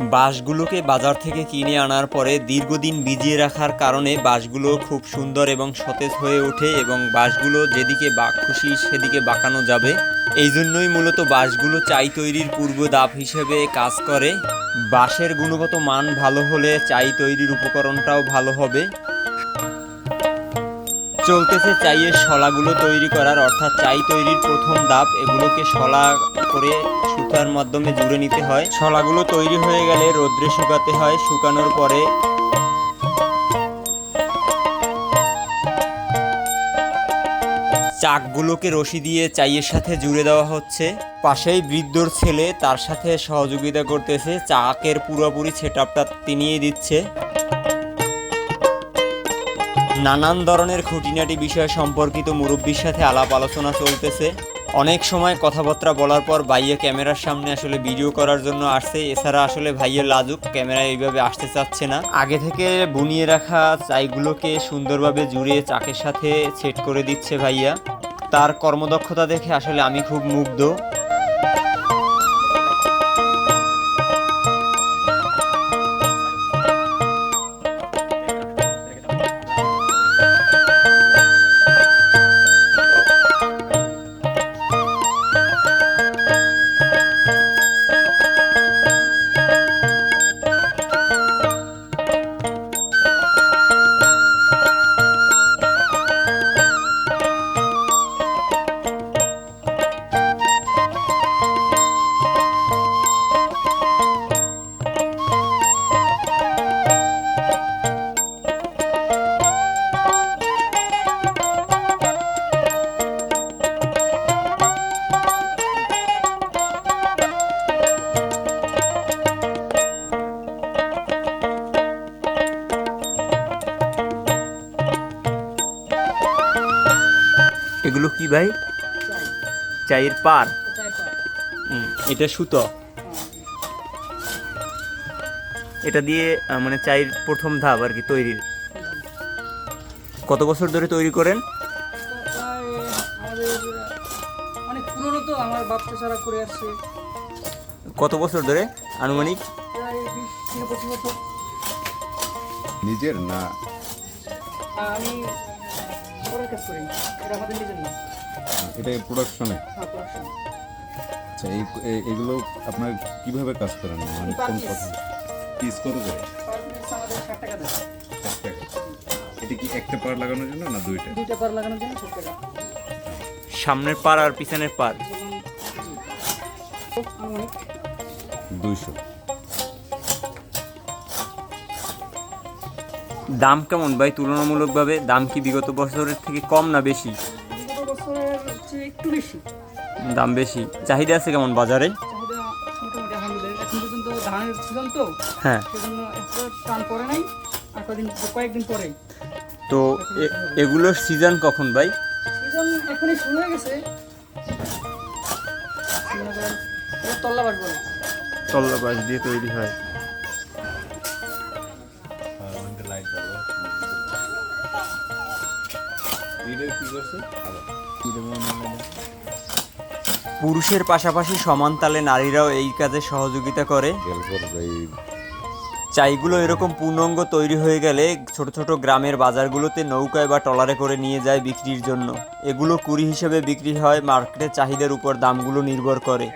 বাঁশগুলোকে বাজার থেকে কিনে আনার পরে দীর্ঘদিন ভিজিয়ে রাখার কারণে বাঁশগুলো খুব সুন্দর এবং সতেজ হয়ে ওঠে এবং বাঁশগুলো যেদিকে বাক খুশি সেদিকে বাঁকানো যাবে। এই জন্যই মূলত বাঁশগুলো চাই তৈরির পূর্ব দাপ হিসেবে কাজ করে। বাঁশের গুণগত মান ভালো হলে চাই তৈরির উপকরণটাও ভালো হবে। চলতেছে চাইয়ের শলাগুলো তৈরি করার, অর্থাৎ চাই তৈরির প্রথম ধাপ, এগুলোকে শলা করে সুতার মাধ্যমে জুড়ে নিতে হয়। শলাগুলো তৈরি হয়ে গেলে রোদ্রে শুকাতে হয়, শুকানোর পরে চাকগুলোকে রশি দিয়ে চাইয়ের সাথে জুড়ে দেওয়া হচ্ছে। পাশেই বৃদ্ধর ছেলে তার সাথে সহযোগিতা করতেছে, চাকের পুরোপুরি সেট আপটা তিনিই দিচ্ছে। নানান ধরনের খুঁটিনাটি বিষয় সম্পর্কিত মুরব্বীর সাথে আলাপ আলোচনা চলতেছে। অনেক সময় কথাবার্তা বলার পর ভাইয়া ক্যামেরার সামনে আসলে ভিডিও করার জন্য আসছে। এছাড়া আসলে ভাইয়া লাজুক ক্যামেরায় এইভাবে আসতে চাচ্ছে না। আগে থেকে বুনিয়ে রাখা চাইগুলোকে সুন্দরভাবে জুড়ে চাকের সাথে সেট করে দিচ্ছে ভাইয়া। তার কর্মদক্ষতা দেখে আসলে আমি খুব মুগ্ধ। এগুলো কি ভাই? চায়ের পার। হুম, এটা সুতো। এটা দিয়ে মানে চায়ের প্রথম ধাপ আর কি তৈরির কত বছর ধরে তৈরি করেন? অনেক পুরনো তো আমার বাচ্চা ছাড়া করে আসছে। কত বছর ধরে আনুমানিক? নিজের না? আমি কাজ করি। এটা আমাদের নিজের না। এটা প্রোডাকশনে হ্যাঁ। আচ্ছা এই এগুলো আপনার কীভাবে কাজ করেন? মানে কোন কথা পিস কত করে? Per piece আমাদের ষাট টাকা দেয় এটা কি একটা পার লাগানোর জন্য না দুইটা? দুইটা পার লাগানোর জন্য ষাট টাকা। সামনের পার আর পিছনের পার দুইশো। দাম কেমন ভাই? তুলনামূলকভাবে দাম কি বিগত বছরের থেকে কম না বেশি? একটু দাম বেশি। চাহিদা আছে কেমন বাজারে? হ্যাঁ। তো এগুলোর সিজন কখন ভাই? সিজন এখনই শুরু হয়ে গেছে। মনে করেন এটা তল্লা বাস বলে। তল্লা বাস দিয়ে তৈরি হয়। পুরুষের পাশাপাশি সমান তালে নারীরাও এই কাজে সহযোগিতা করে। চাইগুলো এরকম পূর্ণাঙ্গ তৈরি হয়ে গেলে ছোট ছোট গ্রামের বাজারগুলোতে নৌকায় বা টলারে করে নিয়ে যায় বিক্রির জন্য। এগুলো কুড়ি হিসেবে বিক্রি হয়, মার্কেটের চাহিদার উপর দামগুলো নির্ভর করে।